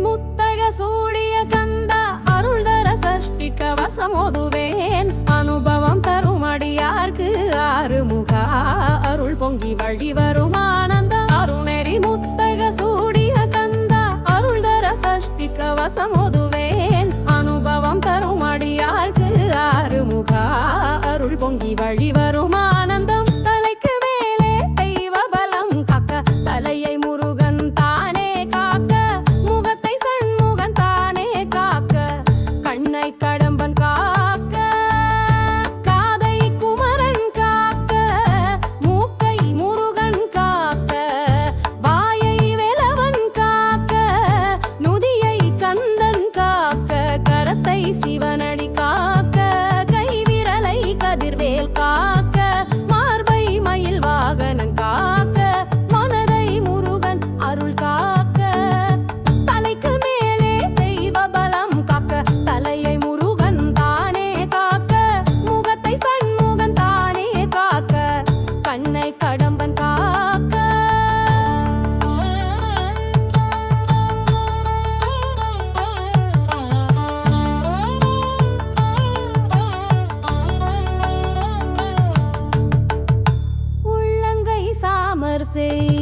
முத்தழ சூடிய கந்த அருள்தர சஷ்டி கவசம் ஓதுவேன் அனுபவம் தரும் அடியார்க்கு ஆறு முகா அருள் பொங்கி வழி வரும் ஆனந்த அருணெறி முத்தழ சூடிய கந்த அருள்தர சஷ்டி கவசம் ஓதுவேன் அனுபவம் தரும் ஆறு முகா அருள் பொங்கி வழி வரும் சிவனடி காக்க கைவிரலை கதிர்வேல் கா say